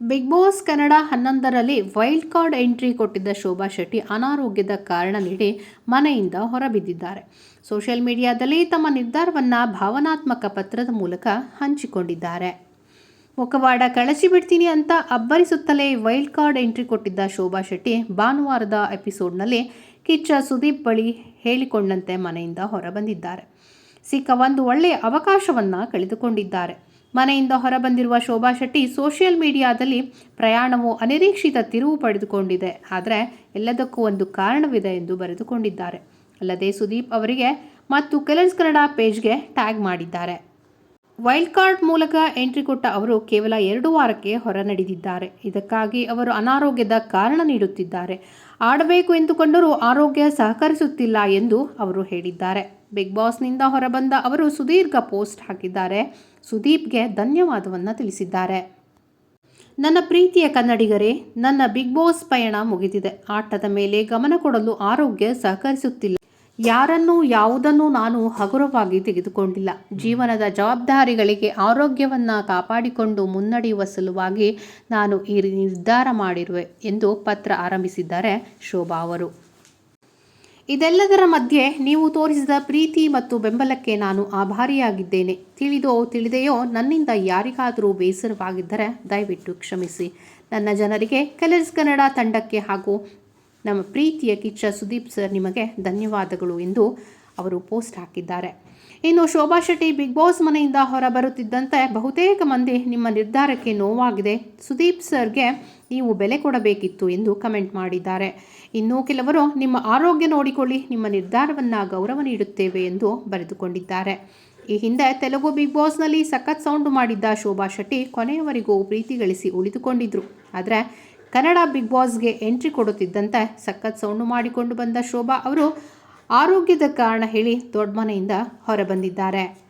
Big boss Kannada ಹನ್ನೊಂದರಲ್ಲಿ wild card entry ಕೊಟ್ಟಿದ್ದ ಶೋಭಾ ಶೆಟ್ಟಿ ಅನಾರೋಗ್ಯದ ಕಾರಣ ನೀಡಿ ಮನೆಯಿಂದ ಹೊರಬಿದ್ದಿದ್ದಾರೆ. ಸೋಷಿಯಲ್ ಮೀಡಿಯಾದಲ್ಲಿ ತಮ್ಮ ನಿರ್ಧಾರವನ್ನು ಭಾವನಾತ್ಮಕ ಪತ್ರದ ಮೂಲಕ ಹಂಚಿಕೊಂಡಿದ್ದಾರೆ. ಮುಖವಾಡ ಕಳಚಿ ಬಿಡ್ತೀನಿ ಅಂತ ಅಬ್ಬರಿಸುತ್ತಲೇ ವೈಲ್ಡ್ ಕಾರ್ಡ್ ಎಂಟ್ರಿ ಕೊಟ್ಟಿದ್ದ ಶೋಭಾ ಶೆಟ್ಟಿ ಭಾನುವಾರದ ಎಪಿಸೋಡ್ನಲ್ಲಿ ಕಿಚ್ಚ ಸುದೀಪ್ ಬಳಿ ಹೇಳಿಕೊಂಡಂತೆ ಮನೆಯಿಂದ ಹೊರಬಂದಿದ್ದಾರೆ. ಸಿಕ್ಕ ಒಂದು ಒಳ್ಳೆಯ ಅವಕಾಶವನ್ನು ಕಳೆದುಕೊಂಡಿದ್ದಾರೆ. ಮನೆಯಿಂದ ಹೊರಬಂದಿರುವ ಶೋಭಾ ಶೆಟ್ಟಿ ಸೋಷಿಯಲ್ ಮೀಡಿಯಾದಲ್ಲಿ ಪ್ರಯಾಣವು ಅನಿರೀಕ್ಷಿತ ತಿರುವು ಪಡೆದುಕೊಂಡಿದೆ. ಆದರೆ ಎಲ್ಲದಕ್ಕೂ ಒಂದು ಕಾರಣವಿದೆ ಎಂದು ಬರೆದುಕೊಂಡಿದ್ದಾರೆ. ಅಲ್ಲದೆ ಸುದೀಪ್ ಅವರಿಗೆ ಮತ್ತು ಕಲರ್ಸ್ ಕನ್ನಡ ಪೇಜ್ಗೆ ಟ್ಯಾಗ್ ಮಾಡಿದ್ದಾರೆ. ವೈಲ್ಡ್ ಕಾರ್ಡ್ ಮೂಲಕ ಎಂಟ್ರಿ ಕೊಟ್ಟ ಅವರು ಕೇವಲ ಎರಡು ವಾರಕ್ಕೆ ಹೊರ ನಡೆದಿದ್ದಾರೆ ಇದಕ್ಕಾಗಿ ಅವರು ಅನಾರೋಗ್ಯದ ಕಾರಣ ನೀಡುತ್ತಿದ್ದಾರೆ. ಆಡಬೇಕು ಎಂದುಕೊಂಡರೂ ಆರೋಗ್ಯ ಸಹಕರಿಸುತ್ತಿಲ್ಲ ಎಂದು ಅವರು ಹೇಳಿದ್ದಾರೆ. ಬಿಗ್ ಬಾಸ್ನಿಂದ ಹೊರಬಂದ ಅವರು ಸುದೀರ್ಘ ಪೋಸ್ಟ್ ಹಾಕಿದ್ದಾರೆ. ಸುದೀಪ್ಗೆ ಧನ್ಯವಾದವನ್ನು ತಿಳಿಸಿದ್ದಾರೆ. ನನ್ನ ಪ್ರೀತಿಯ ಕನ್ನಡಿಗರೇ, ನನ್ನ ಬಿಗ್ ಬಾಸ್ ಪಯಣ ಮುಗಿದಿದೆ. ಆಟದ ಮೇಲೆ ಗಮನ ಕೊಡಲು ಆರೋಗ್ಯ ಸಹಕರಿಸುತ್ತಿಲ್ಲ. ಯಾರನ್ನು, ಯಾವುದನ್ನು ನಾನು ಹಗುರವಾಗಿ ತೆಗೆದುಕೊಂಡಿಲ್ಲ. ಜೀವನದ ಜವಾಬ್ದಾರಿಗಳಿಗೆ ಆರೋಗ್ಯವನ್ನು ಕಾಪಾಡಿಕೊಂಡು ಮುನ್ನಡೆಯುವ ಸಲುವಾಗಿ ನಾನು ಈ ನಿರ್ಧಾರ ಮಾಡಿರುವೆ ಎಂದು ಪತ್ರ ಆರಂಭಿಸಿದ್ದಾರೆ ಶೋಭಾ ಅವರು. ಇದೆಲ್ಲದರ ಮಧ್ಯೆ ನೀವು ತೋರಿಸಿದ ಪ್ರೀತಿ ಮತ್ತು ಬೆಂಬಲಕ್ಕೆ ನಾನು ಆಭಾರಿಯಾಗಿದ್ದೇನೆ. ತಿಳಿದೋ ತಿಳಿದೆಯೋ ನನ್ನಿಂದ ಯಾರಿಗಾದರೂ ಬೇಸರವಾಗಿದ್ದರೆ ದಯವಿಟ್ಟು ಕ್ಷಮಿಸಿ. ನನ್ನ ಜನರಿಗೆ ಕಲರ್ಸ್ ಕನ್ನಡ ತಂಡಕ್ಕೆ ಹಾಗೂ ನಮ್ಮ ಪ್ರೀತಿಯ ಕಿಚ್ಚ ಸುದೀಪ್ ಸರ್ ನಿಮಗೆ ಧನ್ಯವಾದಗಳು ಎಂದು ಅವರು ಪೋಸ್ಟ್ ಹಾಕಿದ್ದಾರೆ. ಇನ್ನು ಶೋಭಾ ಶೆಟ್ಟಿ ಬಿಗ್ ಬಾಸ್ ಮನೆಯಿಂದ ಹೊರಬರುತ್ತಿದ್ದಂತೆ ಬಹುತೇಕ ಮಂದಿ ನಿಮ್ಮ ನಿರ್ಧಾರಕ್ಕೆ ನೋವಾಗಿದೆ. ಸುದೀಪ್ ಸರ್ಗೆ ನೀವು ಬೆಲೆ ಕೊಡಬೇಕಿತ್ತು ಎಂದು ಕಮೆಂಟ್ ಮಾಡಿದ್ದಾರೆ. ಇನ್ನು ಕೆಲವರು, ನಿಮ್ಮ ಆರೋಗ್ಯ ನೋಡಿಕೊಳ್ಳಿ, ನಿಮ್ಮ ನಿರ್ಧಾರವನ್ನು ಗೌರವ ನೀಡುತ್ತೇವೆ ಎಂದು ಬರೆದುಕೊಂಡಿದ್ದಾರೆ. ಈ ಹಿಂದೆ ತೆಲುಗು ಬಿಗ್ ಬಾಸ್ನಲ್ಲಿ ಸಖತ್ ಸೌಂಡು ಮಾಡಿದ್ದ ಶೋಭಾ ಶೆಟ್ಟಿ ಕೊನೆಯವರೆಗೂ ಪ್ರೀತಿ ಗಳಿಸಿ ಉಳಿದುಕೊಂಡಿದ್ರು. ಆದರೆ ಕನ್ನಡ ಬಿಗ್ ಬಾಸ್ಗೆ ಎಂಟ್ರಿ ಕೊಡುತ್ತಿದ್ದಂತೆ ಸಖತ್ ಸೌಂಡು ಮಾಡಿಕೊಂಡು ಬಂದ ಶೋಭಾ ಅವರು ಆರೋಗ್ಯದ ಕಾರಣ ಹೇಳಿ ದೊಡ್ಡ ಮನೆಯಿಂದ ಹೊರಬಂದಿದ್ದಾರೆ.